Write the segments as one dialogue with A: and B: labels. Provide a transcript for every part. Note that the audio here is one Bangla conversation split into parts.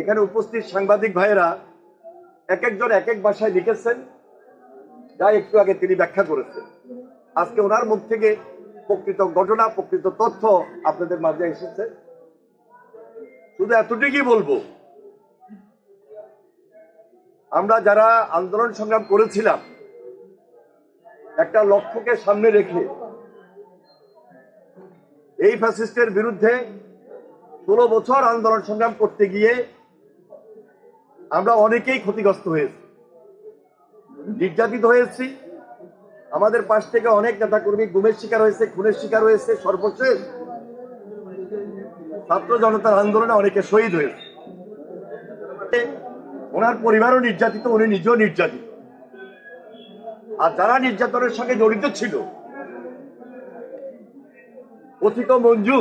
A: এখানে উপস্থিত সাংবাদিক ভাইয়েরা এক একজন এক এক ভাষায় লিখেছেন, যা একটু আগে তিনি ব্যাখ্যা করেছেন। আজকে ওনার মুখ থেকে প্রকৃত ঘটনা, প্রকৃত তথ্য আপনাদের মাঝে এসেছে। শুধু এতটুকুই বলব, আমরা যারা আন্দোলন সংগ্রাম করেছিলাম, একটা লক্ষ্যকে সামনে রেখে এই ফ্যাসিস্টের বিরুদ্ধে ষোলো বছর আন্দোলন সংগ্রাম করতে গিয়ে আমরা অনেকেই ক্ষতিগ্রস্ত হয়েছি। নির্যাতিত হয়েছি। আমাদের পাশ থেকে অনেক নেতাকর্মী গুমের শিকার হয়েছে, খুনের শিকার হয়েছে, সর্বশেষ ছাত্র জনতার আন্দোলনে অনেকে শহীদ হয়েছে। ওনার পরিবারও নির্যাতিত, উনি নিজেও নির্যাতিত। আর যারা নির্যাতনের সঙ্গে জড়িত ছিল, কথিত মঞ্জু,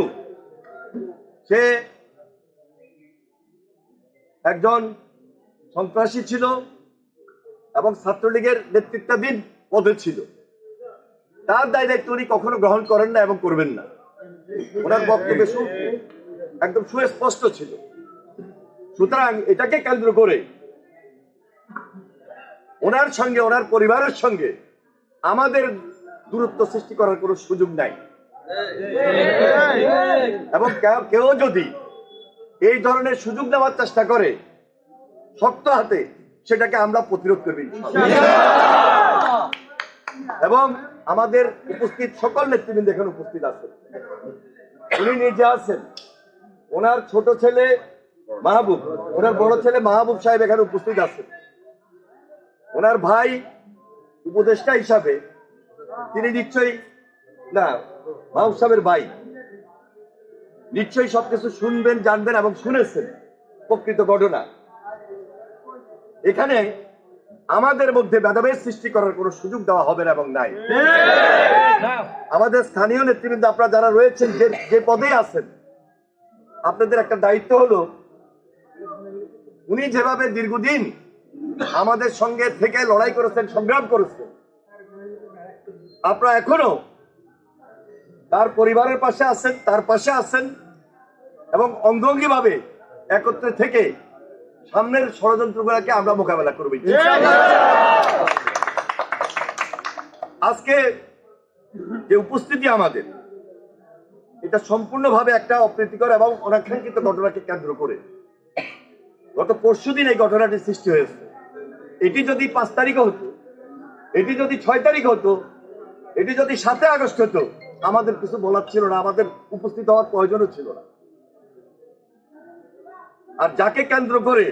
A: সে একজন সন্ত্রাসী ছিল এবং ছাত্রলীগের নেতৃত্বাধীন পদে ছিল। তার দায় দায়িত্ব উনি কখনো গ্রহণ করেন না এবং করবেন না। ওনার বক্তব্যে একদম সুস্পষ্ট ছিল। সুতরাং এটাকে কেন্দ্র করে ওনার সঙ্গে, ওনার পরিবারের সঙ্গে আমাদের দূরত্ব সৃষ্টি করার কোনো সুযোগ নাই। এবং কেউ যদি এই ধরনের সুযোগ নেওয়ার চেষ্টা করে শক্ত হাতে সেটাকে আমরা প্রতিরোধ করবি এবং আমাদের উপস্থিত সকল নেতৃবৃন্দ এখানে উপস্থিত আছেন উনি নিজে আছেন। ওনার ছোট ছেলে মাহবুব ওনার বড় ছেলে মাহবুব সাহেব এখানে উপস্থিত আছেন। ওনার ভাই উপদেষ্টা হিসাবে তিনি নিশ্চয়ই না মাহবুব সাহেবের ভাই। নিশ্চয়ই সবকিছু শুনবেন জানবেন এবং শুনেছেন। প্রকৃত ঘটনা। এখানে আমাদের মধ্যে ভেদাভেদ সৃষ্টি করার কোনো সুযোগ দেওয়া হবে না এবং নাই। আমাদের স্থানীয় নেতৃবৃন্দ, আপনারা যারা রয়েছেন, যে পদে আছেন, আপনাদের একটা দায়িত্ব হলো, উনি যেভাবে দীর্ঘদিন আমাদের সঙ্গে থেকে লড়াই করেছেন, সংগ্রাম করেছেন, আপনারা এখনও তার পরিবারের পাশে আছেন, তার পাশে আছেন এবং অঙ্গঙ্গি ভাবে একত্রে থেকে সামনের ষড়যন্ত্রগুলোকে আমরা মোকাবেলা করব আজকে যে উপস্থিতি আমাদের, এটা সম্পূর্ণভাবে একটা অপ্রীতিকর এবং অনাকাঙ্ক্ষিত ঘটনাকে কেন্দ্র করে। গত পরশুদিন এই ঘটনাটি সৃষ্টি হয়েছে। এটি যদি পাঁচ তারিখ হতো, এটি যদি ছয় তারিখ হতো, এটি যদি সাতে আগস্ট হতো, আমাদের কিছু বলার ছিল না, আমাদের উপস্থিত হওয়ার প্রয়োজনও ছিল না। আর যাকে কেন্দ্র করে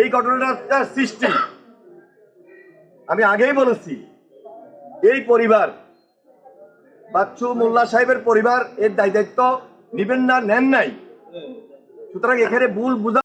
A: এই ঘটনাটার সৃষ্টি, আমি আগেই বলেছি, এই পরিবার, বাচ্চু মোল্লা সাহেবের পরিবার এর দায় দায়িত্ব নিবেন না, নেন নাই। সুতরাং এখানে ভুল বুঝা